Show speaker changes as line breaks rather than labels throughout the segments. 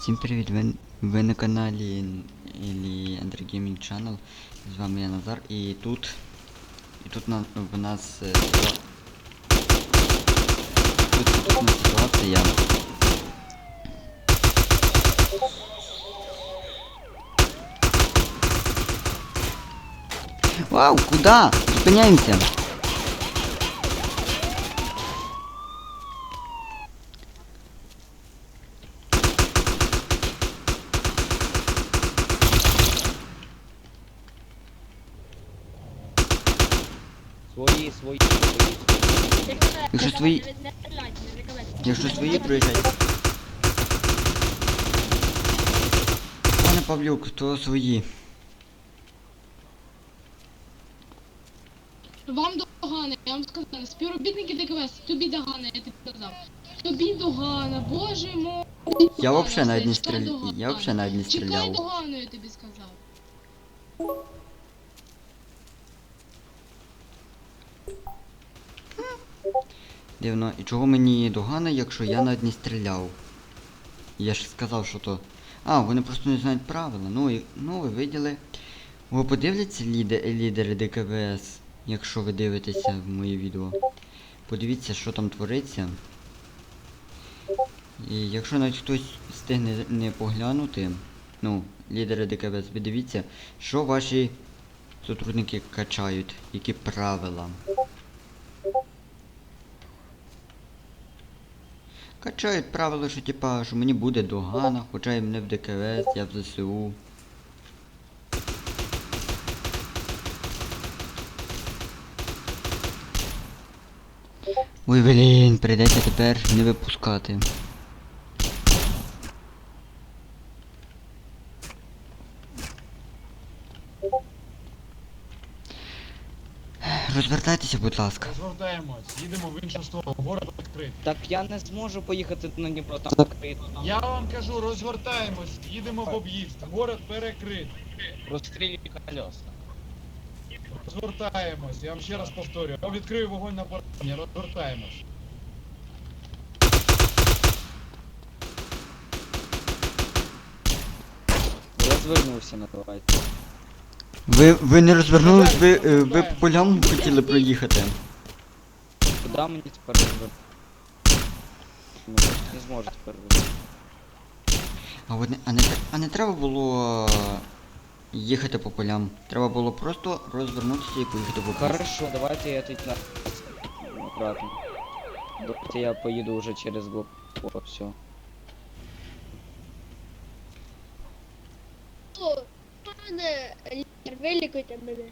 Всім привіт! Ви, ви на каналі Ілі Ender Gaming Channel. З вами я Назар і тут. І тут на, в нас. е, ситуа- Тут, тут у нас ситуація. Вау, куда? Зупиняємося!
Свої.
Якщо свої приїжджають. Пане Павлюк, то свої.
Вам догана, я вам сказала, співробітники ДКВС, тобі догана, я тобі сказав. Тобі догана, боже мой.
Я вообще навіть не стріляв. Я вообще навіть не
Чекай догану, я тобі сказав.
Дивно, і чого мені догана, якщо я навіть не стріляв? Я ж сказав, що то. А, вони просто не знають правила. Ну і ну ви виділи. Ви подивляться ліде, лідери ДКВС, якщо ви дивитеся в мої відео. Подивіться, що там твориться. І якщо навіть хтось встигне не поглянути, ну, лідери ДКВС, ви дивіться, що ваші сотрудники качають, які правила. Качають правило, що типа, що мені буде догана, хоча і мене в ДКВС, я в ЗСУ. Ой, блін, прийдеться тепер не випускати. Розвертайтеся, будь ласка.
Розвертаємось, їдемо в іншу сторону, город відкритий.
Так я не зможу поїхати на Дніпро, там закрито.
Я вам кажу, розвертаємось, їдемо в об'їзд, город перекритий.
Розстрілюй колеса.
Розвертаємось, я вам ще раз повторюю. Я відкрию вогонь на поранення, розвертаємось.
Розвернувся на давайте.
Ви, ви не розвернулись, ви, е, ви по полям хотіли проїхати.
Куди мені тепер розвернути? Ну, не зможу тепер розвернути.
А, от не, а, не, а не треба було е, їхати по полям. Треба було просто розвернутися і поїхати по полям.
Хорошо, давайте я тут на... Аккуратно. Давайте я поїду уже через блок. О, все.
О, пане вилікуйте мене.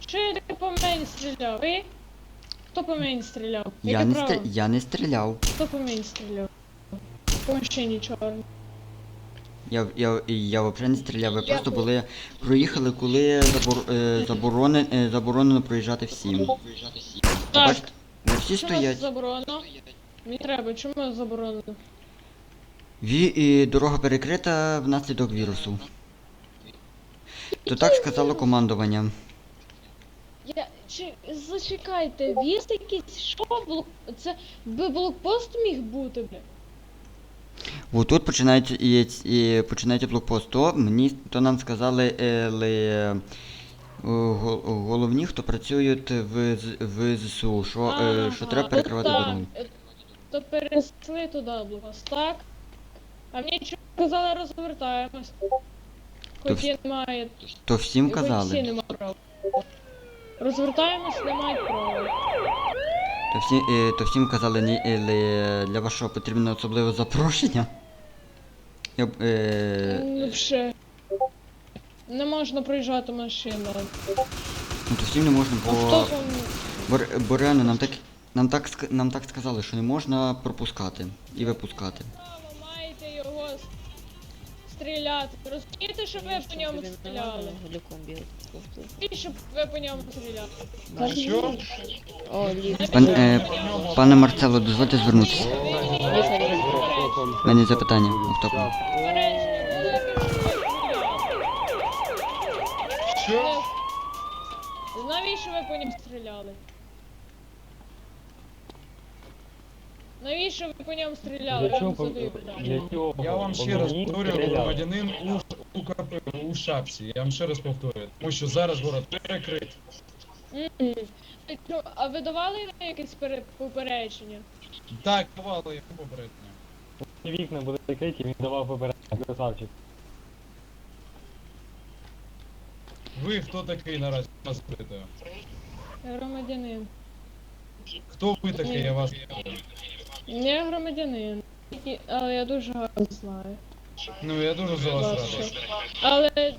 Що я так по мені стріляв? Ви? Хто по мені стріляв?
Я
Яке
не,
право?
стр... я не стріляв.
Хто по мені стріляв? По машині чорній.
Я, я, я взагалі не стріляв, ви просто були. Проїхали, коли забор, е, забороне, е, заборонено проїжджати всім.
Так,
Бачите, вони всі
чому
стоять.
заборонено? Мені треба, чому заборонено?
Ві, і дорога перекрита внаслідок вірусу. То так сказало командування.
Я чи зачекайте, є якийсь що блок. Це би блокпост міг бути, бля.
От тут починається і, і починається блокпост. То мені то нам сказали е, ли, е, головні, хто працюють в, в ЗСУ, що, е, що треба перекривати дорогу.
То перенесли туди блокпост, так? А мені що казали розвертаємось. Хоч
вс-
і немає.
То всім
хоч всі
казали.
немає права. Розвертаємось, не мають права.
То, всі, е, то всім казали, ні, е, для вашого потрібно особливе запрошення. Я, б, е,
Ну, ще. Не можна проїжджати машина.
ну то всім не можна, бо,
Автобусом
бо, ре- бо реально нам так, нам, так, ск- нам так сказали, що не можна пропускати і випускати.
Стріляти. Розумієте, що ви по ньому стріляли? І щоб ви по ньому стріляли.
На що?
Пан, е, пане Марцело, дозвольте звернутися. У мене запитання. Автопом.
Що?
Навіщо ви по ньому стріляли? Навіщо ви по ньому стріляли? Я вам задаю питання.
Я вам ще раз повторюю, громадянин у, у, кап- у шапці. Я вам ще раз повторюю. Тому що зараз город перекрит.
Мгм. Ну, А ви давали йому якесь пере- попередження?
Так, давали йому попередньо.
Вікна були закриті, він давав попередньо, красавчик.
Ви хто такий наразі вас питаю?
Громадянин.
Хто ви такий, я вас
Не громадянин. Тільки- Але я дуже гарно знаю.
Ну я дуже за вас радий.
Але.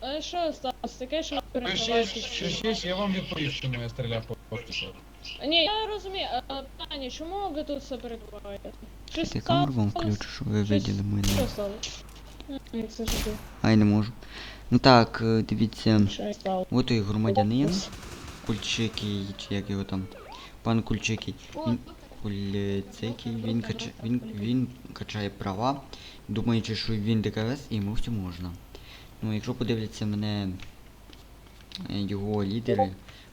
Але що сталося? Таке, що ви
Що ще,
переживаєте?
ще, я вам відповів, чому я стріляв по офісу.
Ні, я розумію, а питання, чому ви тут все перебуваєте? Щось
Ти камеру вам
сталося?
включу, ви виділи мене.
Що сталося? М, Як це жити?
Ай, не можу. Ну так, е, дивіться.
Що сталося?
От і громадянин. Кульчикий, чи як його там. Пан Кульчикий. Він Кульцикий, він, кач... він, він качає права, думаючи, що він ДКС і йому все можна. Ну, якщо подивляться мене е, його лідери,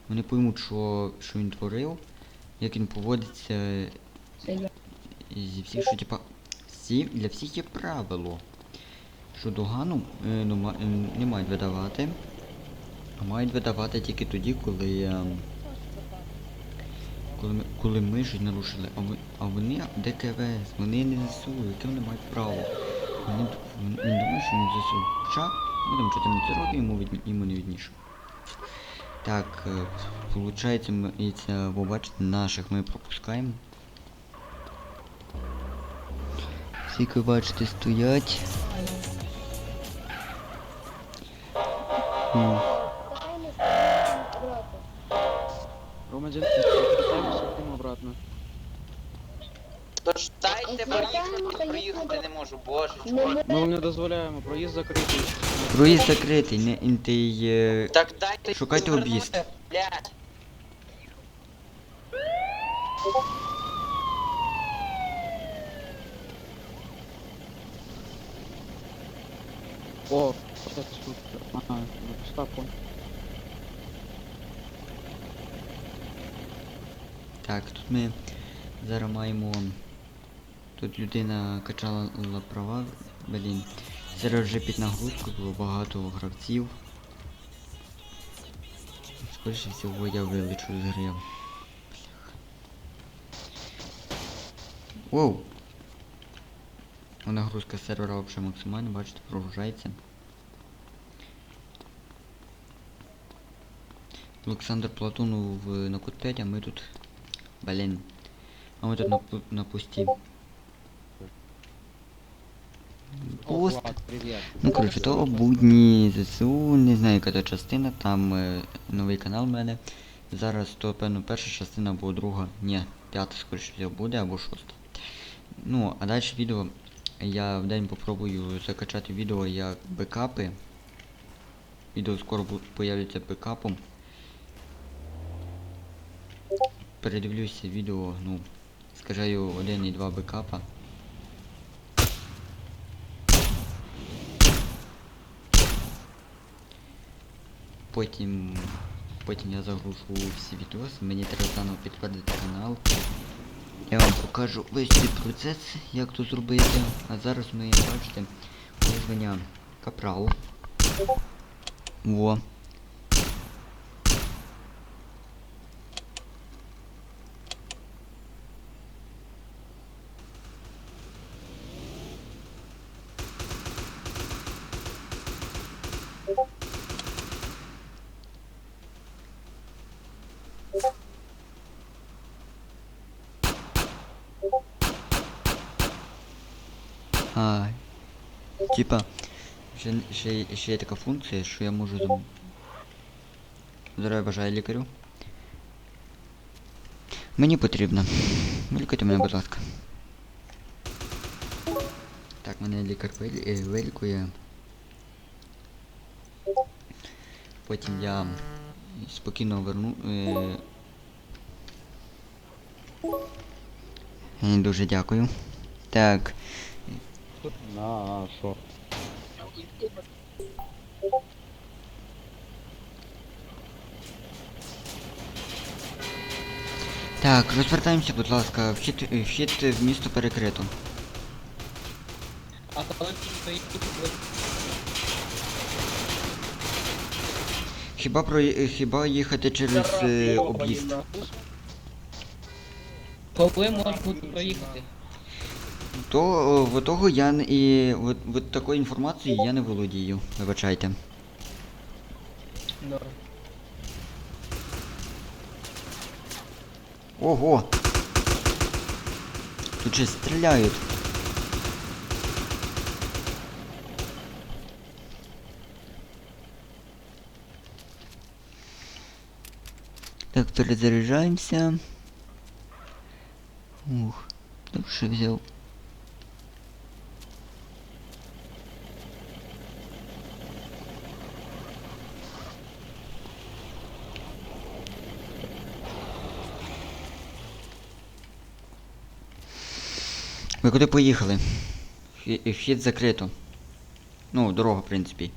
вони поймуть, що, що він творив, як він поводиться зі всіх, що типа всі, для всіх є правило. Що догану е, ну, ма- е, не мають видавати, а мають видавати тільки тоді, коли. Е, коли ми, коли ми щось нарушили, а, ви, а вони ДКВС, вони не ЗСУ, яке вони мають право. Вони, д- він, він думає, що він ЗСУ. Хоча, ну там 14 років йому, від, йому не відніше. Так, е, получається, ми, і це, ви бачите, наших ми пропускаємо. Всі, як ви бачите, стоять. Ну,
Громадянин, повертаємося потім обратно.
Тож дайте проїхати, проїхати не можу, боже.
Ми
вам не дозволяємо, проїзд закритий.
проїзд закритий, не інтий. Е,
Так дайте
Шукайте
повернути,
об'їзд.
Блядь.
О, це тут. Ага, стапу.
Так, тут ми зараз маємо. Тут людина качала права, блін. Зараз вже під нагрузку було багато гравців. Скоріше всього я вилечу з гри. Воу! Нагрузка сервера взагалі максимальна, бачите, прогружається. Олександр Платонов на кутпеді, а ми тут. Блін. А ми тут на, на пусті.
Влад, привіт.
Ну, коротше, то будні ЗСУ, не знаю, яка то частина, там е, новий канал в мене. Зараз то, певно, перша частина або друга. Ні, п'ята, скоріше всього, буде, або шоста. Ну, а далі відео я в день попробую закачати відео як бекапи. Відео скоро появляться бекапом. Передивлюся відео, ну, скажаю, один і два бекапа. Потім, потім я загрушу всі відоси, мені треба заново підтвердити канал. Я вам покажу весь цей процес, як тут зробити. А зараз ми бачите визвання капралу. Во. А, типа, ще, ще, ще є така функція, що я можу зам... Здоров'я бажаю лікарю. Мені потрібно. Вилікуйте мене, будь ласка. Так, мене лікар е, вилікує. Потім я спокійно верну. Е, Дуже дякую. Так.
На, а, що?
Так, розвертаємося, будь ласка, вхід, вхід в місто перекрито.
А коли стоїть,
Хіба про хіба їхати через е, об'їзд?
коли можна проїхати?
То в того я не і от, от такої інформації я не володію. Вибачайте.
Добре.
Ого! Тут же стріляють. Так, перезаряджаємося. Ух, добре взяв. Ви куди поїхали? Вхід закрито. Ну, дорога, в принципі.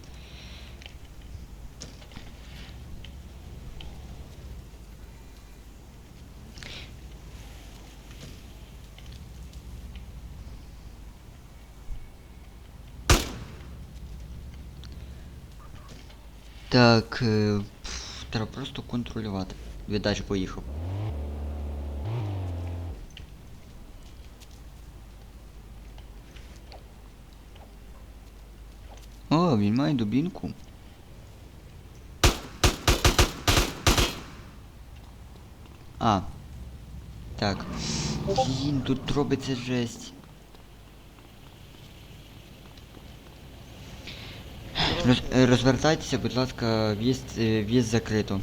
Так, е, треба просто контролювати. Віддачі поїхав. О, він має дубінку. А. Так. Блін, тут робиться жесть. Роз, розвертайтеся, будь ласка, в'їзд, е, в'їзд закрито.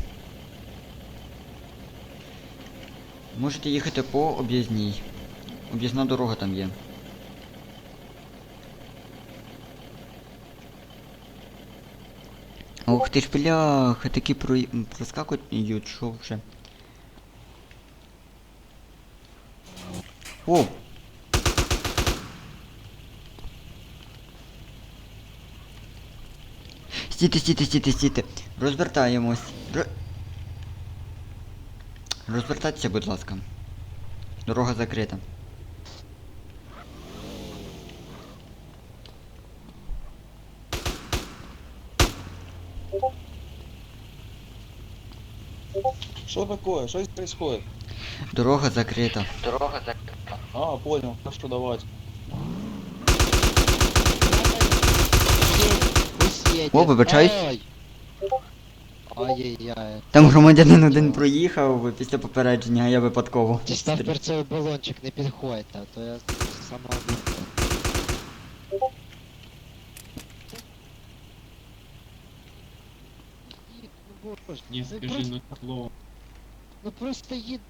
Можете їхати по об'їзній. Об'їзна дорога там є. Ух ти ж бляха, такі про... проскакують, що вже. О! Стійте, стійте, стійте, стійте. Розвертаємось. Ро... Розвертайтеся, будь ласка. Дорога закрита.
Что такое? Что здесь происходит?
Дорога закрита.
А, понял. Хорошо, давайте.
О, вибачаюсь.
Ай-яй-яй.
Там громадянин один проїхав після попередження, а я випадково.
Дістав перцевий балончик, не підходьте, а то я сама. Ну
Не
ну
скажи на слово.
Ну просто їд...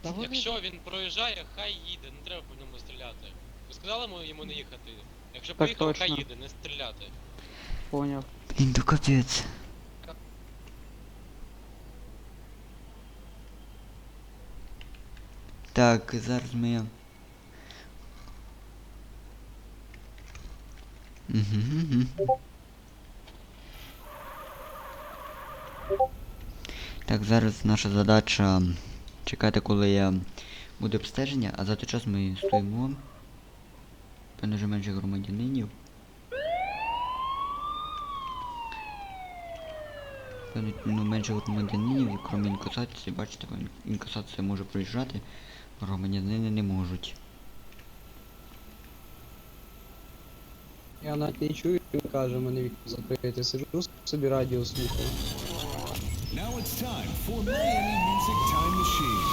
Та вони...
Якщо він проїжджає, хай їде, не треба по ньому стріляти. Ви сказали йому- йому не їхати? Якщо
Так
поїхав, хай їде, не стріляти.
Поняв.
Блін, то капець. Так, зараз ми. Мгм. Так, зараз наша задача чекати, коли я буде обстеження, а за той час ми стоїмо. Певно, вже менше громадянинів. Певно, ну, менше громадянинів, крім інкасації, бачите, ін- інкасація може проїжджати, громадянини не можуть.
Я навіть не чую, він каже, мене вікно закрити. Сиджу собі радіо слухаю.
Now it's time for Miami Music Time Machine.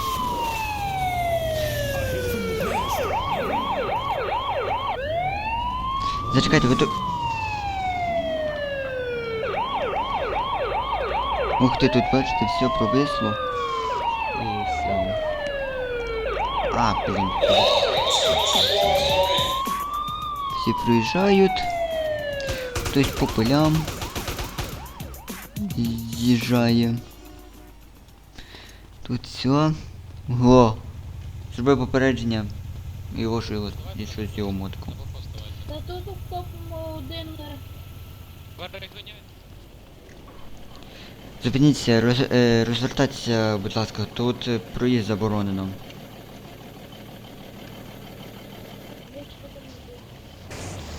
A hit from the past.
Зачекайте, ви тут. Ух ти, тут бачите, все провисло. І все. А, блін. Всі проїжджають. Хтось по полям. З'їжджає. Тут все. Го. Зроби попередження. Його ж його, і щось його мотку.
Та тут у копому один
Зупиніться, роз, е, розвертайтеся, будь ласка, тут е, проїзд заборонено.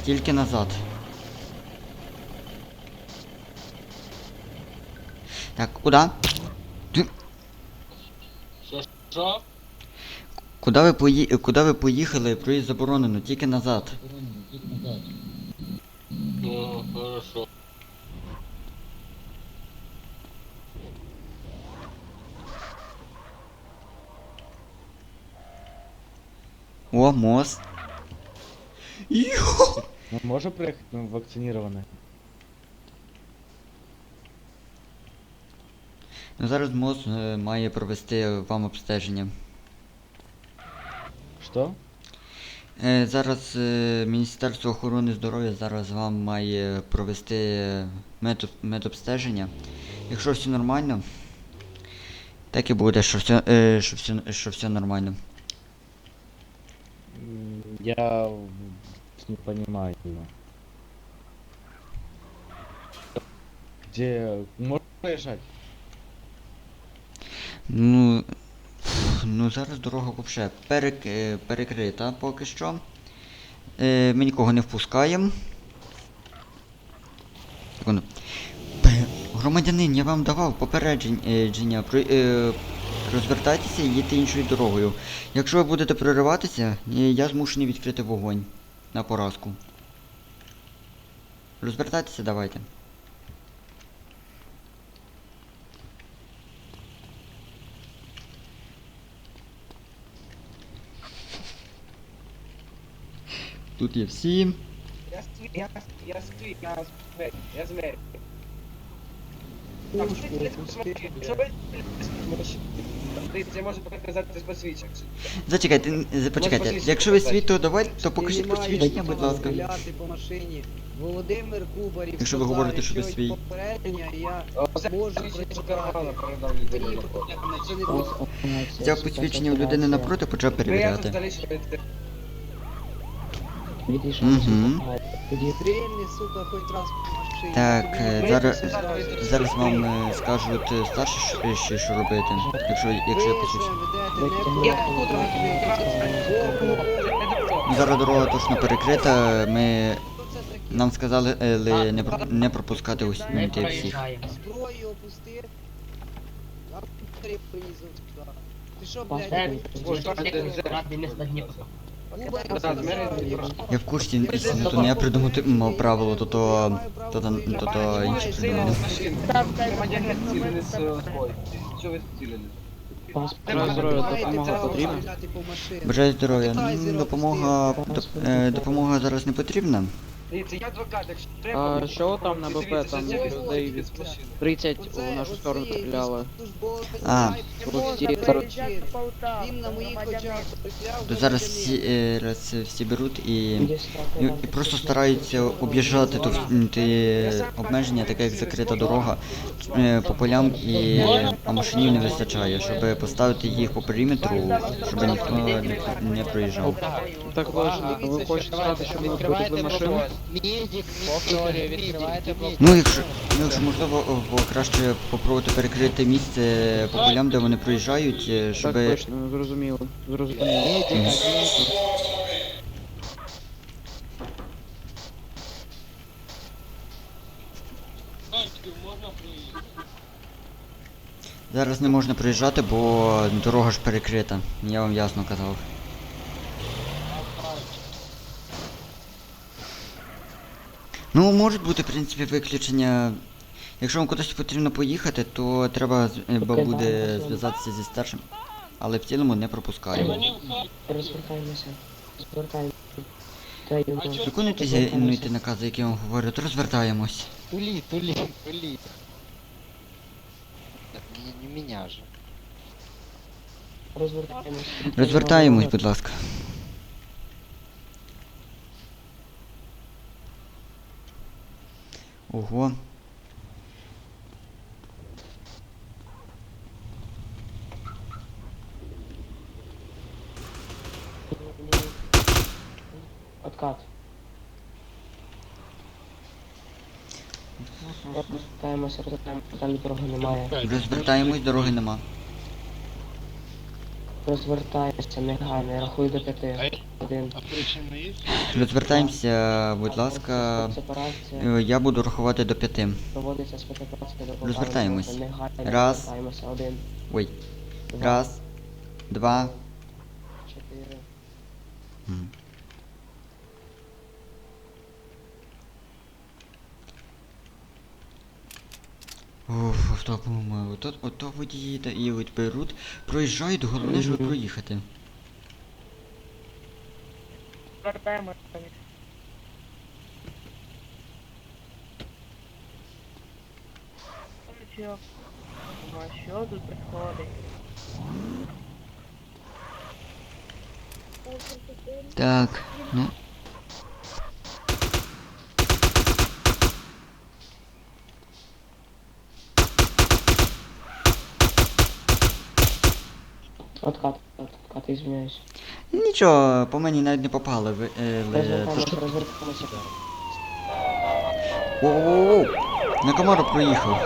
Тільки назад. Так, куда? Ти-
Що?
Куда ви пої... Куда ви поїхали? Проїзд заборонено, тільки назад.
Ну, хорошо.
О, мост. Йо!
Може приїхати ну, вакцинірований?
Ну зараз мост е, має провести вам обстеження.
Що?
Е, зараз е, Міністерство охорони здоров'я зараз вам має провести медобстеження. Якщо все нормально, так і буде, що все, що все, що все нормально.
Я не понимаю. Где... Можно проезжать?
Ну, ну зараз дорога взагалі перек, е, перекрита поки що. Е, ми нікого не впускаємо. Громадянин, я вам давав попередження. Е, розвертайтеся і їдьте іншою дорогою. Якщо ви будете прориватися, я змушений відкрити вогонь на поразку. Розвертайтеся, давайте. Тут є всі.
Я свій, я, я свій, я змер, я змер. Це може показати посвідчення.
Зачекайте, почекайте. Якщо ви свій, то давайте, то покажіть посвідчення, будь ласка.
По машині. Володимир Кубарів
Якщо ви говорите, що ви свій.
я можу.
Взяв посвідчення у людини напроти, почав перевіряти.
Стрільни, сука, хоч раз по.
Так, е, зараз, зараз вам е, скажуть е, старші, що- е, що робити, якщо, якщо я. Ну, Зараз дорога точно перекрита, ми... Нам сказали е, ли, не, про- не пропускати усі всіх.
Зброю опусти. А три призов сюди. Ти що, блядь?
Я в курсі, ну, то не я придумати мав правило, то то, то, то, то, то інші придумали. Бажаю здоров'я. Ну, Допомога, доп- е, допомога зараз не потрібна.
Дивіться, я адвокат, якщо
А що там на БП? Там людей від 30 у нашу сторону стріляли.
А.
Він на моїх очах.
То зараз всі, е, раз, е, всі беруть і, і, і просто стараються об'їжджати в- ті обмеження, таке як закрита дорога е, по полям, і, а машинів не вистачає, щоб поставити їх по периметру, щоб ніхто не, не проїжджав.
Так важно, ви хочете сказати, що ми відкриваєте машину?
Відкривайте блок.
Ну, якщо, ну, якщо можливо, о, бо краще попробувати перекрити місце по полям, де вони проїжджають, е, щоб...
Так точно, зрозуміло. Зрозуміло.
Мгм. Зараз не можна проїжджати, бо дорога ж перекрита. Я вам ясно казав. Ну, можуть бути, в принципі, виключення. Якщо вам кудись потрібно поїхати, то треба е, бо буде зв'язатися зі старшим. Але в цілому не пропускаємо. Виконуйте зі- накази, які я вам говорю, то розвертаємось.
Тули, тули, тули. Не, не меня же.
Розвертаємось, будь ласка. Ого.
Откат.
Розвертаємося, розвертаємося, там дороги немає.
Розвертаємось, дороги нема.
Розвертаємося, негайно, я рахую до п'яти. Один.
Розвертаємося, будь ласка. Е, Я буду рахувати до п'яти.
проводиться спецоперація до
Розвертаємось.
Негайно
Раз.
розвертаємося. Один,
Ой.
два,
Раз, два.
чотири.
М. Уф, автопом, ото, ото водії та і от беруть, проїжджають, головне ж проїхати.
Що тут приходить?
Так, ну.
Откат, откат, извиняюсь.
Нічого, по мені навіть не попали. Ви, е, ли-
Розвертаємося, розвертаємося.
Воу-воу-воу! На комару проїхав.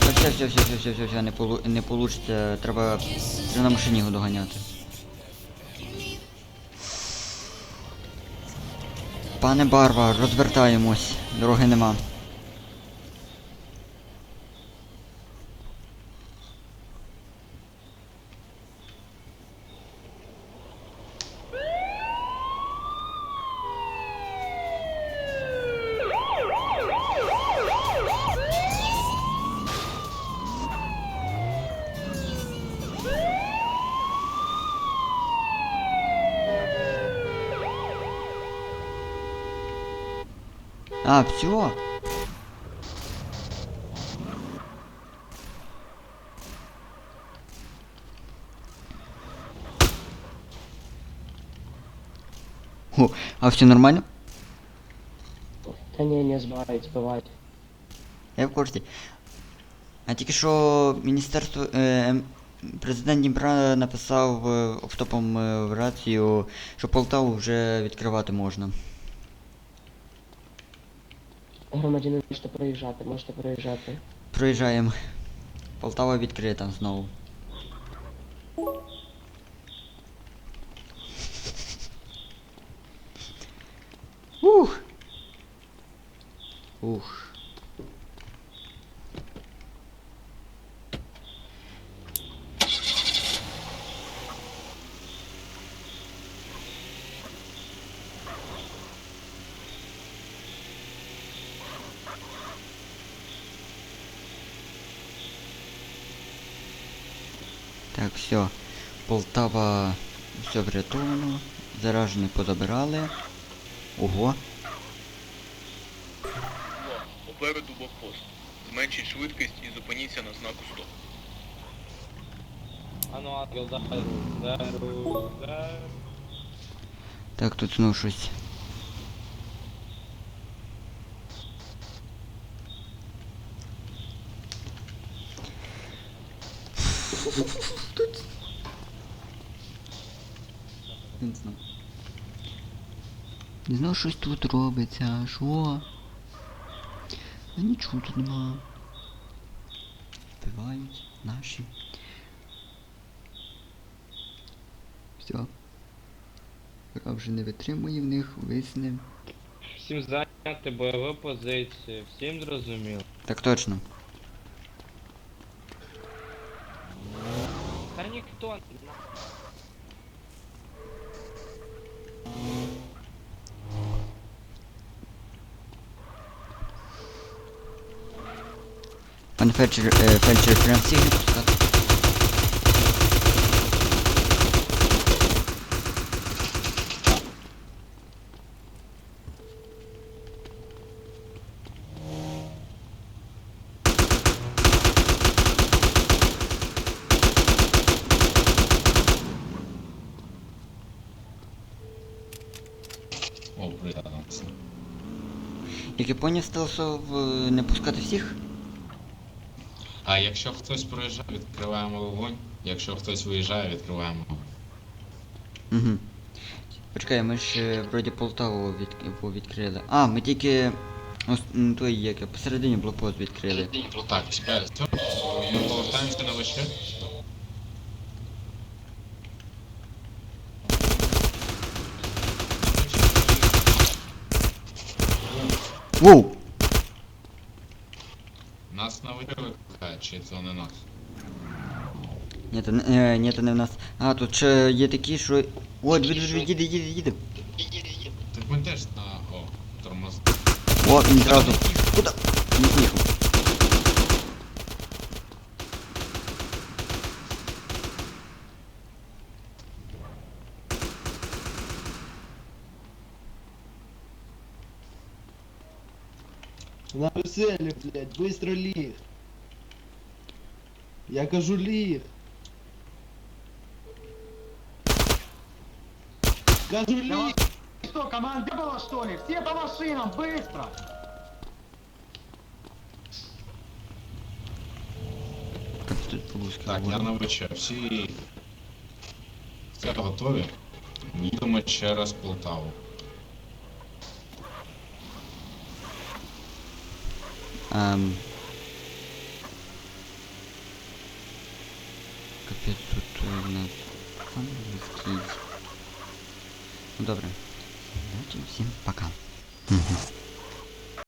Та Все, все, все, все, все, все, все, не, полу, не получиться. Треба, треба на машині його доганяти. Пане Барва, розвертаємось. Дороги нема. А, все. О, а все нормально?
Та ні, не збивають, збивають.
Я в курсі. А тільки що міністерство. Е, ем, президент Дніпра написав е, офтопом е, в рацію, що Полтаву вже відкривати можна.
Громадяни, можете проїжджати, можете проїжджати.
Проїжджаємо. Полтава відкрита знову. Ух. Ух. Так, все. Полтава все врятовано. Заражені позабирали. Ого.
Попереду блокпост. Зменшіть швидкість і зупиніться на знаку стоп.
Ану, ангел, дару.
Так, тут знов щось. Не знаю. Не знаю, щось тут робиться, що? А нічого тут нема. Вбивають наші. Все. Гра вже не витримує в них, висне.
Всім зайняти бойові позиції, всім зрозуміло.
Так точно.
Та ніхто
фельдшер, е, фельдшер прям всіх не пускати.
О.
Як в- не пускати всіх?
А якщо хтось проїжджає, відкриваємо вогонь. Якщо хтось виїжджає, відкриваємо вогонь.
Угу. Почекай, ми ж е, вроді Полтаву від... відкрили. А, ми тільки. Ось м, той як я, посередині блокпост відкрили.
Так, чекай. Ми повертаємося на вище.
Воу!
чи це не нас?
Ні, то не, е, ні, то не в нас. А, тут ще є такі, що. О, диви, диви, диви, їде, їде, їде.
Так ми теж на... О, тормоз.
О, він зразу. Куда? Не з'їхав.
На веселі, блядь, быстро ліг. Я кажу ліг. Кажу ліг.
Что, команда была что ли? Все по машинам, быстро!
Как тут по-русски
Так, я
говорю?
на вище. Всі... Все готові? Їдемо через Полтаву.
Ем... в нас англійський. Ну добре. Значить, всім пока. Мгм.